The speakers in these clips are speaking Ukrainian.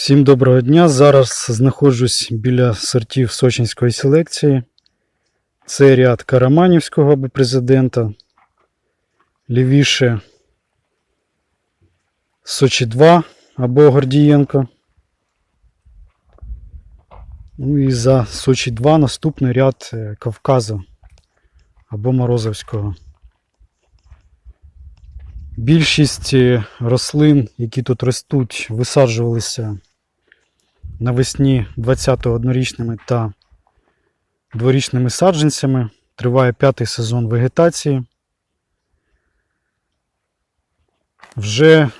Всім доброго дня. Зараз знаходжусь біля сортів сочинської селекції. Це ряд Караманівського або президента. Лівіше Сочі 2 або Гордієнко. Ну і за Сочі 2 наступний ряд е, Кавказу або Морозовського. Більшість е, рослин, які тут ростуть, висаджувалися навесні 20-го однорічними та дворічними саджанцями. Триває п'ятий сезон вегетації. Вже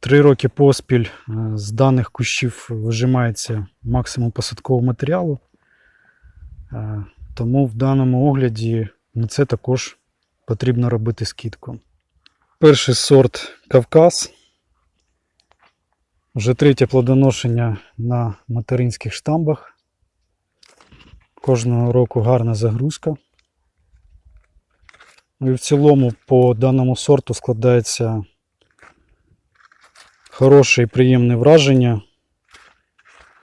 три роки поспіль е, з даних кущів вижимається максимум посадкового матеріалу. Е, Тому в даному огляді на це також потрібно робити скидку. Перший сорт Кавказ. Вже третє плодоношення на материнських штамбах. Кожного року гарна загрузка. Ну і в цілому по даному сорту складається хороше і приємне враження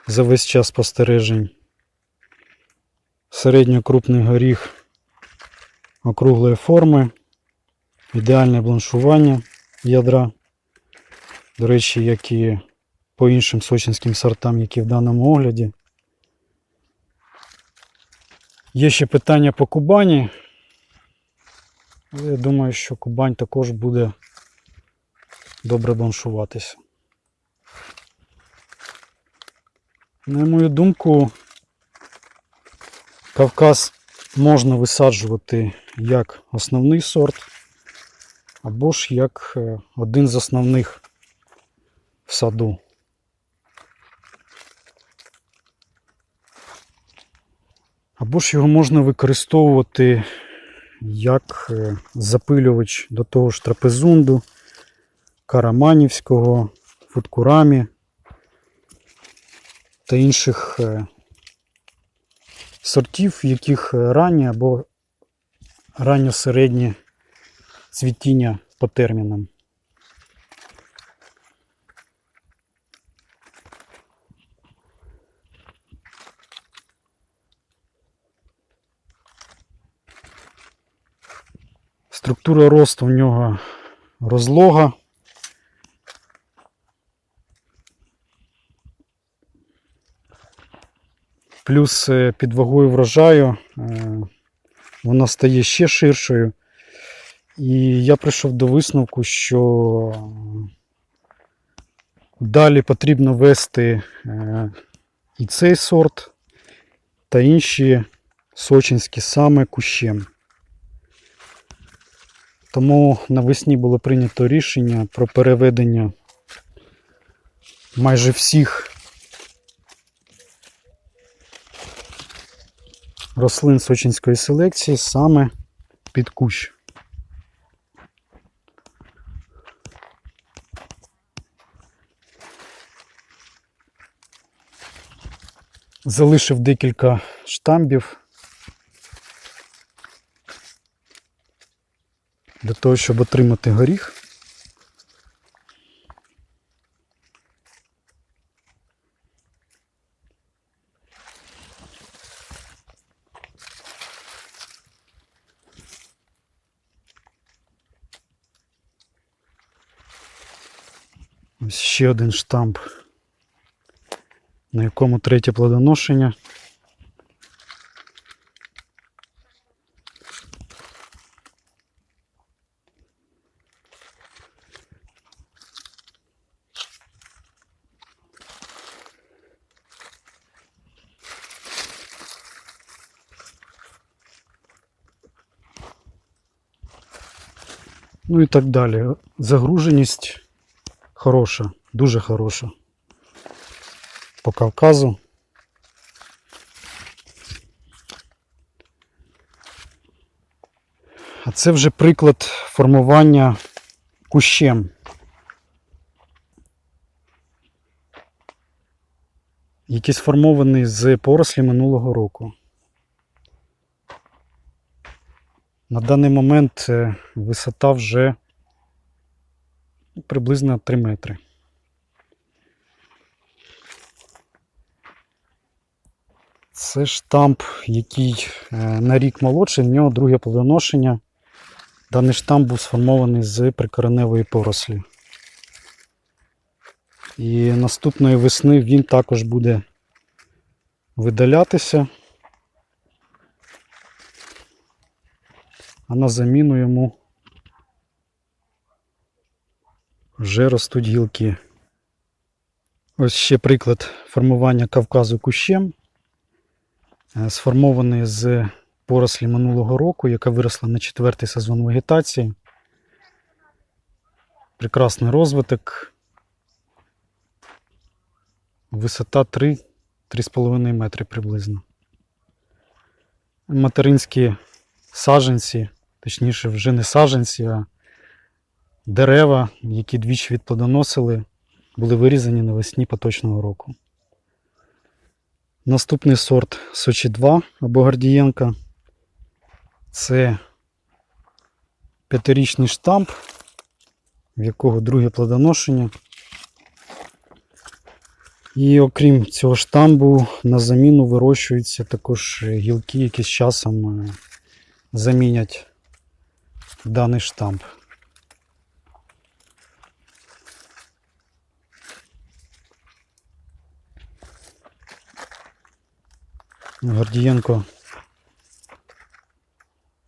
за весь час спостережень. Середньокрупний горіх округлої форми. Ідеальне бланшування ядра. До речі, як і по іншим сочинським сортам, які в даному огляді. Є ще питання по Кубані. Я думаю, що Кубань також буде добре бланшуватися. На мою думку, Кавказ можна висаджувати як основний сорт або ж як е, один з основних в саду. Або ж його можна використовувати як е, запилювач до того ж трапезунду, караманівського, футкурамі та інших е, сортів, яких раннє або ранньо-середнє цвітіння по термінам. Структура росту в нього розлога. Плюс е, під вагою врожаю е, вона стає ще ширшою. І я прийшов до висновку, що далі потрібно вести е, і цей сорт та інші сочинські саме кущем. Тому навесні було прийнято рішення про переведення майже всіх рослин сочинської селекції саме під кущ. Залишив декілька штамбів для того, щоб отримати горіх. Ось ще один штамп, на якому третє плодоношення. Ну і так далі. Загруженість хороша, дуже хороша. По Кавказу. А це вже приклад формування кущем. Який сформований з порослі минулого року. На даний момент е, висота вже приблизно 3 метри. Це штамп, який е, на рік молодший, в нього друге плодоношення. Даний штамп був сформований з прикореневої порослі. І наступної весни він також буде видалятися. А на заміну йому вже ростуть гілки. Ось ще приклад формування Кавказу кущем. Е, Сформований з порослі минулого року, яка виросла на четвертий сезон вегетації. Прекрасний розвиток. Висота 3 3,5 метри приблизно. Материнські саджанці, точніше, вже не саджанці, а дерева, які двічі відплодоносили, були вирізані навесні поточного року. Наступний сорт Сочі 2 або Гордієнка. Це п'ятирічний штамп, в якого друге плодоношення. І окрім цього штамбу, на заміну вирощуються також гілки, які з часом е, замінять даний штамп. Гордієнко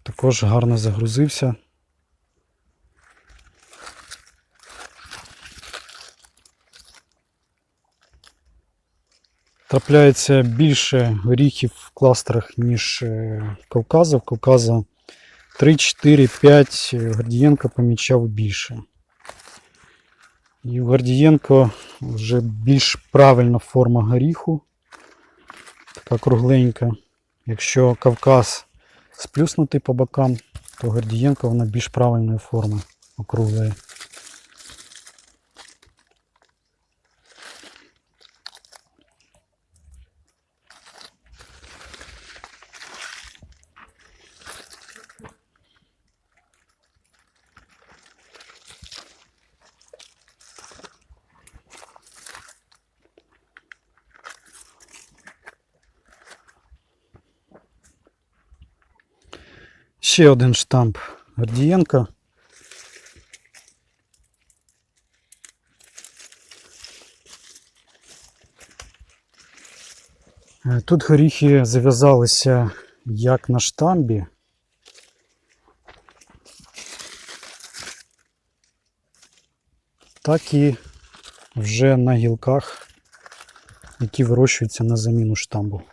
також гарно загрузився. Трапляється більше горіхів в кластерах, ніж е, Кавказа. В Кавказа 3, 4, 5, Гордієнко помічав більше. І у Гордієнко вже більш правильна форма горіху, така кругленька. Якщо Кавказ сплюснутий по бокам, то Гордієнко вона більш правильної форми округлої. Ще один штамп Гордієнка. Е, Тут горіхи зав'язалися як на штамбі. Так і вже на гілках, які вирощуються на заміну штамбу.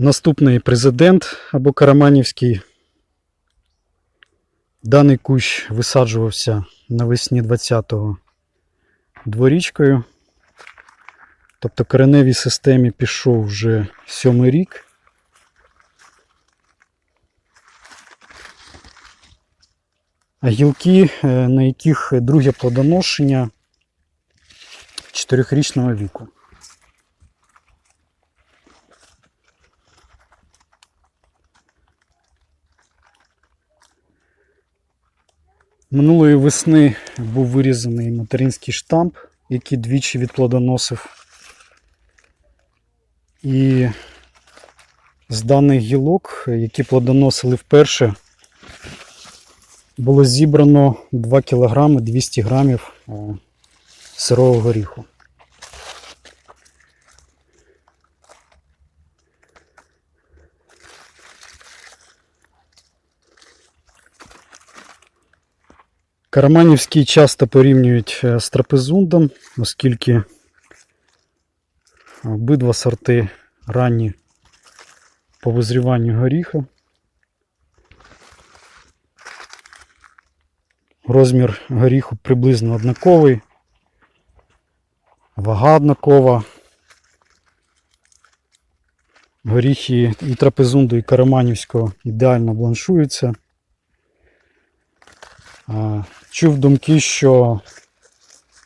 Наступний президент або Караманівський. Даний кущ висаджувався навесні 20-го дворічкою. Тобто кореневій системі пішов вже сьомий рік. А гілки, е, на яких друге плодоношення 4-річного віку. Минулої весни був вирізаний материнський штамп, який двічі відплодоносив. І з даних гілок, які плодоносили вперше, було зібрано 2 кг 200 грамів е, сирого горіху. Караманівський часто порівнюють е, з трапезундом, оскільки обидва сорти ранні по визріванню горіха. Розмір горіху приблизно однаковий, вага однакова. Горіхи і трапезунду, і караманівського ідеально бланшуються. Чув думки, що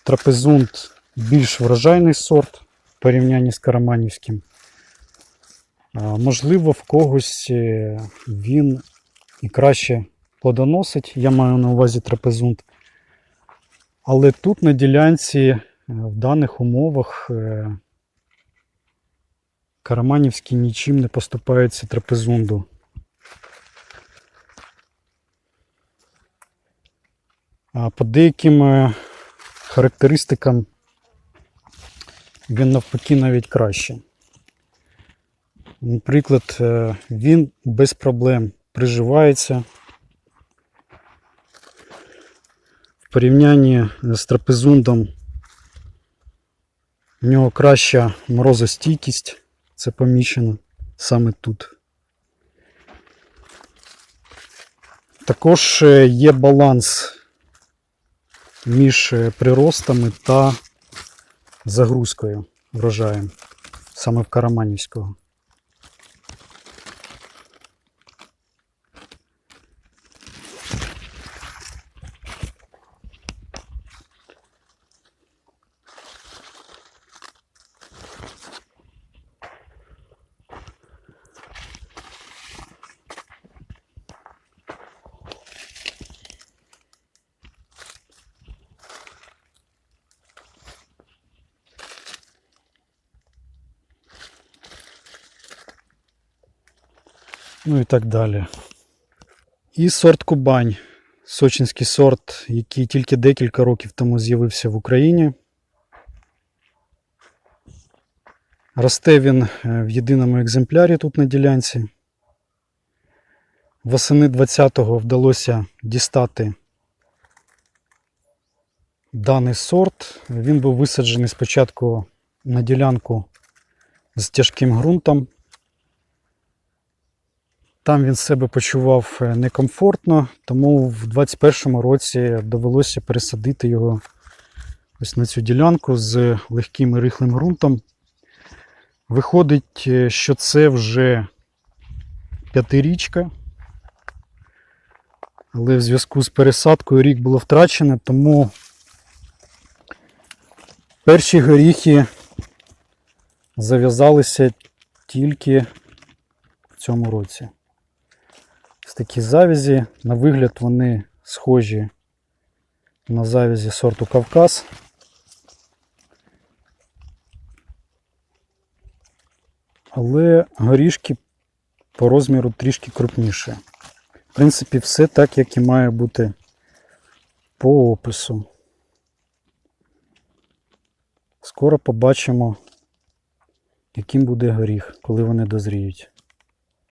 трапезунд більш врожайний сорт в порівнянні з караманівським. Можливо, в когось е, він і краще плодоносить, я маю на увазі трапезунд. Але тут на ділянці е, в даних умовах е, Караманівський нічим не поступається трапезунду. По деяким е, характеристикам він навпаки навіть краще. Наприклад, е, він без проблем приживається. В порівнянні з трапезундом в нього краща морозостійкість, це помічено саме тут. Також е, є баланс між е, приростами та загрузкою врожаєм, саме в Караманівського. Ну і так далі. І сорт Кубань. Сочинський сорт, який тільки декілька років тому з'явився в Україні. Росте він е, в єдиному екземплярі тут на ділянці. Восени 20-го вдалося дістати даний сорт. Він був висаджений спочатку на ділянку з тяжким ґрунтом. Там він себе почував е, некомфортно, тому в 21-му році довелося пересадити його ось на цю ділянку з легким і рихлим ґрунтом. Виходить, е, що це вже п'ятирічка. Але в зв'язку з пересадкою рік було втрачено, тому перші горіхи зав'язалися тільки в цьому році. Такі завязі. На вигляд вони схожі на завязі сорту Кавказ. Але горішки по розміру трішки крупніше. В принципі, все так, як і має бути по опису. Скоро побачимо, яким буде горіх, коли вони дозріють.